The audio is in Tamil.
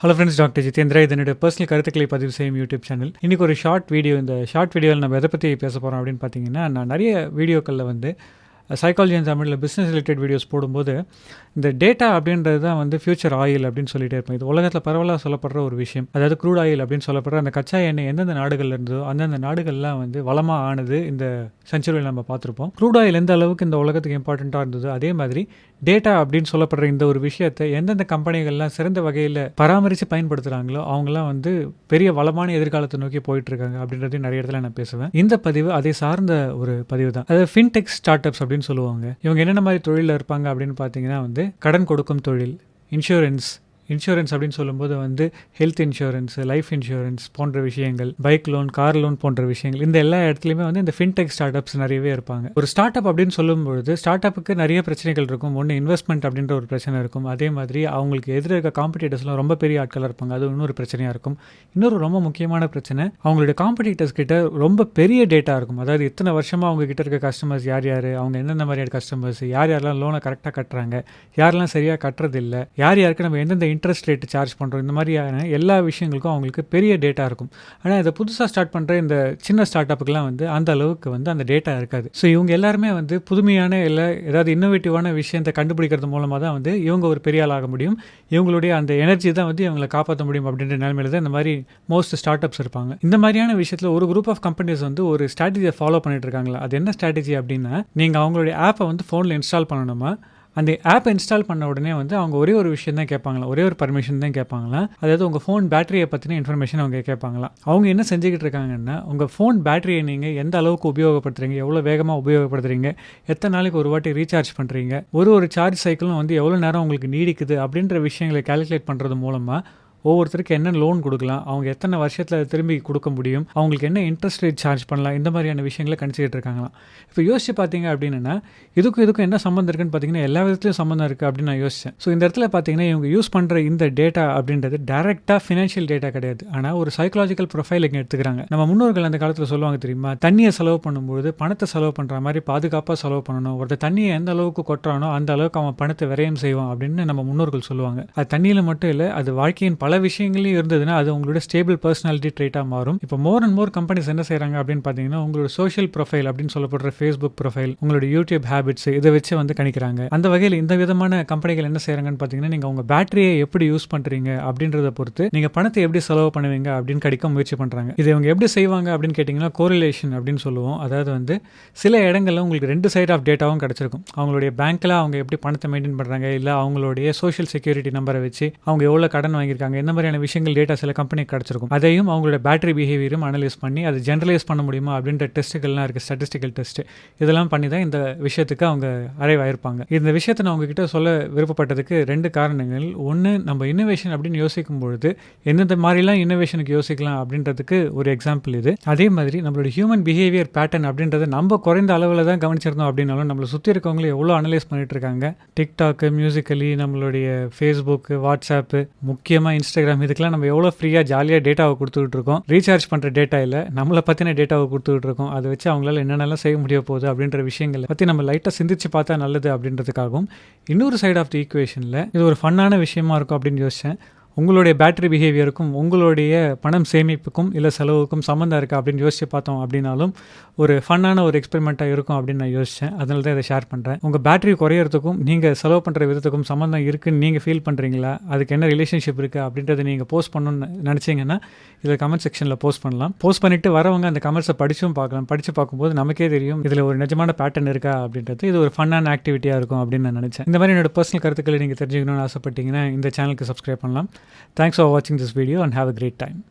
ஹலோ ஃப்ரெண்ட்ஸ் டாக்டர் ஜிதேந்திரா இது என்னுடைய பர்சனல் கருத்துக்களை பதிவு செய்யும் யூடியூப் சேனல் இன்றைக்கி ஒரு ஷார்ட் வீடியோ இந்த ஷார்ட் வீடியோவில் நம்ம எதை பற்றி பேச போகிறோம் அப்படின்னு பார்த்தீங்கன்னா நான் நிறைய வீடியோக்களில் வந்து சைக்காலஜி அண்ட் தமிழில் பிஸ்னஸ் ரிலேட்டட் வீடியோஸ் போடும்போது இந்த டேட்டா அப்படின்றது தான் வந்து ஃபியூச்சர் ஆயில் அப்படின்னு சொல்லிட்டே இருப்பேன் இது உலகத்தில் பரவலாக சொல்லப்படுற ஒரு விஷயம். அதாவது க்ரூட் ஆயில் அப்படின்னு சொல்லப்படுற அந்த கச்சா எண்ணெய் எந்தெந்த நாடுகள்ல இருந்ததோ அந்தந்த நாடுகள்லாம் வந்து வளமாக ஆனது இந்த செஞ்சுரியில் நம்ம பார்த்துருப்போம். க்ரூட் ஆயில் எந்த அளவுக்கு இந்த உலகத்துக்கு இம்பார்ட்டண்ட்டாக இருந்ததோ அதே மாதிரி டேட்டா அப்படின்னு சொல்லப்படுற இந்த ஒரு விஷயத்தை எந்தெந்த கம்பெனிகள்லாம் சிறந்த வகையில் பராமரித்து பயன்படுத்துகிறாங்களோ அவங்களாம் வந்து பெரிய வளமான எதிர்காலத்தை நோக்கி போயிட்டு இருக்காங்க அப்படின்றதையும் நிறைய இடத்துல நான் பேசுவேன். இந்த பதிவு அதை சார்ந்த ஒரு பதிவு தான். அதாவது ஃபின்டெக் ஸ்டார்ட் அப்ஸ் அப்படின்னு சொல்லுவாங்க. இவங்க என்னென்ன மாதிரி தொழிலில் இருப்பாங்க அப்படின்னு பார்த்தீங்கன்னா வந்து கடன் கொடுக்கும் தொழில் இன்சூரன்ஸ் இன்சூரன்ஸ் அப்படின்னு சொல்லும்போது வந்து ஹெல்த் இன்சூரன்ஸ் லைஃப் இன்சூரன்ஸ் போன்ற விஷயங்கள் பைக் லோன் கார் லோன் போன்ற விஷயங்கள் இந்த எல்லா இடத்துலையுமே வந்து இந்த ஃபின்டெக் ஸ்டார்ட் அப்ஸ் நிறையவே இருப்பாங்க. ஒரு ஸ்டார்ட் அப் அப்படின்னு சொல்லும்பொழுது ஸ்டார்ட் அப்புக்கு நிறைய பிரச்சனைகள் இருக்கும். ஒன்று இன்வெஸ்ட்மெண்ட் அப்படின்ற ஒரு பிரச்சனை இருக்கும். அதே மாதிரி அவங்களுக்கு எதிர இருக்க காம்படிட்டர்ஸ்லாம் ரொம்ப பெரிய ஆட்களாக இருப்பாங்க. அது இன்னொரு பிரச்சனையாக இருக்கும். இன்னொரு ரொம்ப முக்கியமான பிரச்சனை அவங்களுடைய காம்படிட்டர்ஸ் கிட்ட ரொம்ப பெரிய டேட்டா இருக்கும். அதாவது இத்தனை வருஷமாக அவங்க கிட்ட இருக்க கஸ்டமர்ஸ் யார் யார்? அவங்க எந்தெந்த மாதிரியான கஸ்டமர்ஸ் யார் யாரெல்லாம் லோனை கரெக்டாக கட்டுறாங்க? யாரெல்லாம் சரியாக கட்டுறதில்லை? யார் யாருக்கு நம்ம எந்தெந்த இன்ட்ரெஸ்ட் ரேட்டு சார்ஜ் பண்ணுறோம் இந்த மாதிரியான எல்லா விஷயங்களுக்கும் அவங்களுக்கு பெரிய டேட்டா இருக்கும். ஆனால் இதை புதுசாக ஸ்டார்ட் பண்ணுற இந்த சின்ன ஸ்டார்ட் அப்புக்கெலாம் வந்து அந்த அளவுக்கு வந்து அந்த டேட்டா இருக்காது. ஸோ இவங்க எல்லாருமே வந்து புதுமையான இல்லை ஏதாவது இன்னோவேட்டிவான விஷயத்தை கண்டுபிடிக்கிறது மூலமாக தான் வந்து இவங்க ஒரு பெரிய ஆளாக முடியும். இவங்களுடைய அந்த எனர்ஜி தான் வந்து இவங்களை காப்பாற்ற முடியும் அப்படின்ற நிலைமையில தான் இந்த மாதிரி மோஸ்ட் ஸ்டார்ட் அப்ஸ் இருப்பாங்க. இந்த மாதிரியான விஷயத்தில் ஒரு குரூப் ஆஃப் கம்பெனிஸ் வந்து ஒரு ஸ்ட்ராட்டஜியை ஃபாலோ பண்ணிட்டு இருக்காங்களா? அது என்ன ஸ்ட்ராட்டஜி அப்படின்னா நீங்கள் அவங்களுடைய ஆப்பை வந்து ஃபோனில் இன்ஸ்டால் பண்ணணுமா? அந்த ஆப் இன்ஸ்டால் பண்ண உடனே வந்து அவங்க ஒரே ஒரு விஷயம் தான் கேட்பாங்களா? ஒரே ஒரு பர்மிஷன் தான் கேட்பாங்களா? அதாவது உங்கள் ஃபோன் பேட்டரியை பற்றின இன்ஃபர்மேஷன் அவங்க கேட்பாங்களா? அவங்க என்ன செஞ்சுக்கிட்டு இருக்காங்கன்னா உங்கள் ஃபோன் பேட்டரியை நீங்கள் எந்த அளவுக்கு உபயோகப்படுத்துறீங்க? எவ்வளோ வேகமாக உபயோகப்படுத்துறீங்க? எத்தனை நாளைக்கு ஒரு வாட்டி ரீசார்ஜ் பண்ணுறீங்க ஒரு ஒரு சார்ஜ் சைக்கிளும் வந்து எவ்வளோ நேரம் உங்களுக்கு நீடிக்குது? அப்படின்ற விஷயங்களை கால்குலேட் பண்ணுறது மூலமாக ஒவ்வொருத்தருக்கு என்ன லோன் கொடுக்கலாம் அவங்க எத்தனை வருஷத்தில் அதை திரும்பி கொடுக்க முடியும் அவங்களுக்கு என்ன இன்ட்ரெஸ்ட் ரேட் சார்ஜ் பண்ணலாம் இந்த மாதிரியான விஷயங்களை கணிச்சிக்கிட்டு இருக்காங்களாம். இப்போ யோசிச்சு பார்த்தீங்க அப்படின்னா இதுக்கும் இதுக்கும் என்ன சம்மந்தம் இருக்குன்னு பார்த்தீங்கன்னா எல்லா விதத்துலையும் சம்மந்தம் இருக்குது அப்படின்னு நான் யோசித்தேன் ஸோ இந்த இடத்துல பார்த்தீங்கன்னா இவங்க யூஸ் பண்ணுற இந்த டேட்டா அப்படின்றது டேரெக்டாக ஃபினான்ஷியல் டேட்டா கிடையாது. ஆனால் ஒரு சைக்காலஜிக்கல் ப்ரொஃபைல் இங்கே எடுத்துக்கிறாங்க. நம்ம முன்னோர்கள் அந்த காலத்தில் சொல்லுவாங்க தெரியுமா? தண்ணியை செலவு பண்ணும்போது பணத்தை செலவு பண்ணுற மாதிரி பாதுகாப்பாக செலவு பண்ணணும். ஒருத்தர் தண்ணியை எந்த அளவுக்கு கொட்டுறானோ அந்த அளவுக்கு அவன் பணத்தை விரயம் செய்வான் அப்படின்னு நம்ம முன்னோர்கள் சொல்லுவாங்க. அது தண்ணியில் மட்டும் இல்லை அது வாழ்க்கையின் பல விஷயங்களையும் இருந்ததுன்னா அது உங்களோட ஸ்டேபிள் பர்சனாலிட்டி ட்ரேட்டாக மாறும். இப்போ மோர் அண்ட் மோர் கம்பெனிஸ் என்ன செய்கிறாங்க அப்படின்னு பார்த்தீங்கன்னா உங்களோட சோஷியல் ப்ரொஃபைல் அப்படின்னு சொல்லப்படுற ஃபேஸ்புக் ப்ரொஃபைல் உங்களோட யூடியூப் ஹேபிட்ஸ் இதை வச்சு வந்து கணிக்கிறாங்க. அந்த வகையில் இந்த விதமான கம்பெனிகள் என்ன செய்கிறாங்கன்னு பார்த்தீங்கன்னா நீங்கள் உங்கள் பேட்டரியை எப்படி யூஸ் பண்ணுறீங்க அப்படின்றத பொறுத்து நீங்கள் பணத்தை எப்படி செலவு பண்ணுவீங்க அப்படின்னு கடிக்க முயற்சி பண்ணுறாங்க இதை இவங்க எப்படி செய்வாங்க அப்படின்னு கேட்டிங்கன்னா கோரிலேஷன் அப்படின்னு சொல்லுவோம். அதாவது வந்து சில இடங்களில் உங்களுக்கு ரெண்டு சைட் ஆஃப் டேட்டாவும் கிடச்சிருக்கும். அவங்களுடைய பேங்க்கில் அவங்க எப்படி பணத்தை மெயின்டைன் பண்ணுறாங்க இல்லை அவங்களுடைய சோஷியல் செக்யூரிட்டி நம்பரை வச்சு அவங்க எவ்வளோ கடன் வாங்கியிருக்காங்க என்ன மாதிரியான விஷயங்கள் டேட்டா சில கம்பெனிக்கு கிடச்சிருக்கும்? அதையும் அவங்களோட பேட்டரி பிஹேவியரும் அனலைஸ் பண்ணி அதை ஜென்ரலைஸ் பண்ண முடியுமா அப்படின்ற டெஸ்ட்டுகள்லாம் இருக்குது ஸ்டாட்டிஸ்டிக்கல் டெஸ்ட் இதெல்லாம் பண்ணி தான் இந்த விஷயத்துக்கு அவங்க அரைவாயிருப்பாங்க இந்த விஷயத்தை நான் உங்ககிட்ட சொல்ல விருப்பப்பட்டதுக்கு ரெண்டு காரணங்கள். ஒன்று நம்ம இன்னோவேஷன் அப்படின்னு யோசிக்கும் பொழுது எந்தெந்த மாதிரிலாம் இன்னோவேஷனுக்கு யோசிக்கலாம் அப்படின்றதுக்கு ஒரு எக்ஸாம்பிள் இது. அதே மாதிரி நம்மளோட ஹியூமன் பிஹேவியர் பேட்டர்ன் அப்படின்றத நம்ம குறைந்த அளவில் தான் கவனிச்சிருந்தோம் அப்படின்னாலும் நம்மளை சுற்றி இருக்கவங்களும் எவ்வளோ அனலைஸ் பண்ணிட்டு இருக்காங்க? டிக்டாக்கு மியூசிக்கலி நம்மளுடைய ஃபேஸ்புக்கு வாட்ஸ்அப்பு முக்கியமாக இன்ஸ்டாகிராம் இதுக்கெல்லாம் நம்ம எவ்வளோ ஃப்ரீயாக ஜாலியாக டேட்டாவை கொடுத்துக்கிட்டு இருக்கோம்? ரீசார்ஜ் பண்ணுற டேட்டா இல்லை. நம்மளை பற்றின டேட்டாவை கொடுத்துக்கிட்டு இருக்கோம். அதை வச்சு அவங்களால என்னென்னலாம் செய்ய முடிய போகுது அப்படின்ற விஷயங்களை பற்றி நம்ம லைட்டாக சிந்திச்சு பார்த்தா நல்லது அப்படின்றதுக்காகவும் இன்னொரு சைட் ஆஃப் தி ஈக்குவேஷனில் இது ஒரு ஃபன்னான விஷயமா இருக்கும் அப்படின்னு யோசித்தேன் உங்களுடைய பேட்டரி பிஹேவியருக்கும் உங்களுடைய பணம் சேமிப்புக்கும் இல்லை செலவுக்கும் சம்மந்தம் இருக்கா அப்படின்னு யோசிச்சு பார்த்தோம் அப்படின்னாலும் ஒரு ஃபன்னான ஒரு எக்ஸ்பெரிமெண்ட்டாக இருக்கும் அப்படின்னு நான் யோசித்தேன் அதனால தான் இதை ஷேர் பண்ணுறேன் உங்கள் பேட்டரி குறையிறதுக்கும் நீங்கள் செலவு பண்ணுற விதத்துக்கும் சம்மந்தம் இருக்குன்னு நீங்கள் ஃபீல் பண்ணுறீங்களா அதுக்கு என்ன ரிலேஷன்ஷிப் இருக்குது அப்படின்றத நீங்கள் போஸ்ட் பண்ணணும்னு நினச்சிங்கன்னா இதில் கமெண்ட் செக்ஷனில் போஸ்ட் பண்ணலாம். போஸ்ட் பண்ணிவிட்டு வரவங்க அந்த கமெண்ட்ஸை படிச்சும் பார்க்கலாம். படித்து பார்க்கும்போது நமக்கே தெரியும் இதில் ஒரு நிஜமான பேட்டர்ன் இருக்கா அப்படின்றது. இது ஒரு ஃபன்னான ஆக்டிவிட்டியாக இருக்கும் அப்படின்னு நான் நினச்சேன். இந்த மாதிரி என்னோட பர்சனல் கருத்துக்களை நீங்கள் தெரிஞ்சுக்கணும்னு ஆசைப்பட்டீங்கன்னா இந்த சேனலுக்கு சப்ஸ்கிரைப் பண்ணலாம். Thanks for watching this video and have a great time.